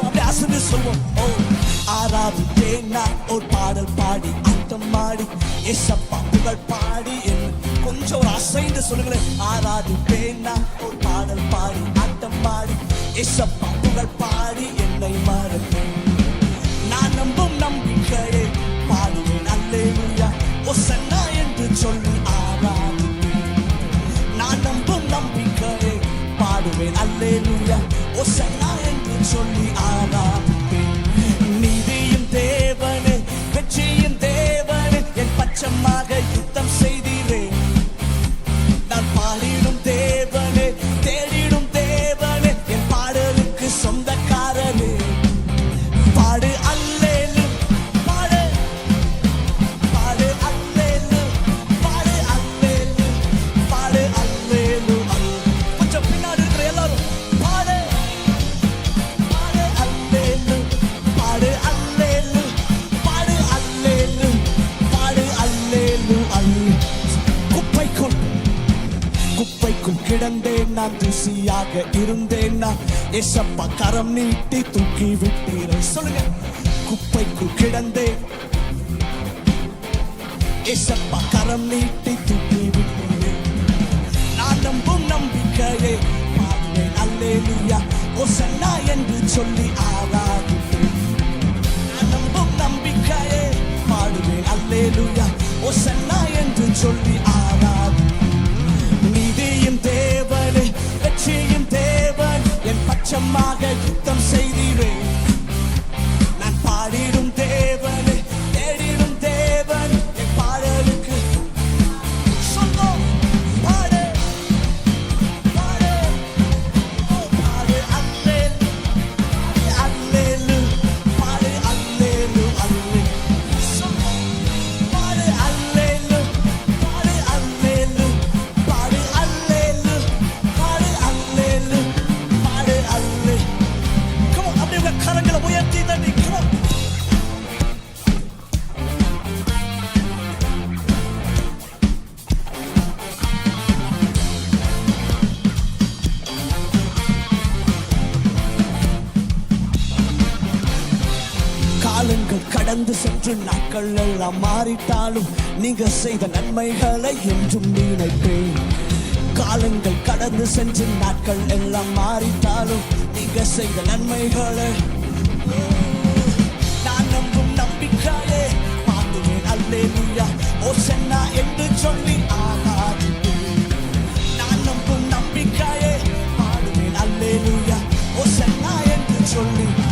அப்படி அசந்து சொல்வோம் ஓ ஆறாவது நான் ஒரு பாடல் பாடி ஆட்டம் ஆடி ஏசப்பா புகழ் பாடி என்று கொஞ்சம் ஒரு அசைந்து சொல்லுங்களேன். ஆறாவது நான் ஒரு பாடல் பாடி ஆட்டம் ஆடி ஏசப்பா புகழ் பாடி என்னை மறப்பேன் நான் நம்பும் நம்பிக்கையே பாடுவேன் அல்லேலூயா ஒசன்னா என்று சொல்லி ஆறாது நான் நம்பும் நம்பிக்கையே பாடுவேன் அல்லேலூயா. ஒசன்னா என்று சொல்லி குப்பைக்குள் கிடந்தேன் நான் தூசியாக இருந்தேன் நான். ஏசப்பா கரம் நீட்டி தூக்கி விட்டீரை. சொல்லுங்க. குப்பைக்குள் கிடந்தேன். ஏசப்பா கரம் நீட்டி தூக்கி விட்டீரே. நான் நம்பும் நம்பிக்கையே பாடுவேன் அல்லேலூயா. ஒசன்னா என்று சொல்லி ஆராதிப்பேன். நான் நம்பும் நம்பிக்கையே பாடுவேன் அல்லேலூயா. ஒசன்னா என்று சொல்லி ஆராதி என் யுத்தம் செய்திடுவேன் கடந்து சென்று நாட்கள் எல்லாம் மாறிட்டாலும் நீங்க செய்த நன்மைகளை என்றும் நினைப்பேன். காலங்கள் கடந்து சென்று நாட்கள் எல்லாம் மாறிட்டாலும் நீங்க செய்த நன்மைகளை நான் நம்பும் நம்பிக்கையே நூய்யா ஓ சென்னா என்று சொல்லி ஆராதிப்பேன். நான் நம்பும் நம்பிக்கையே பாடுவேன் ஓ சென்னா என்று சொல்லி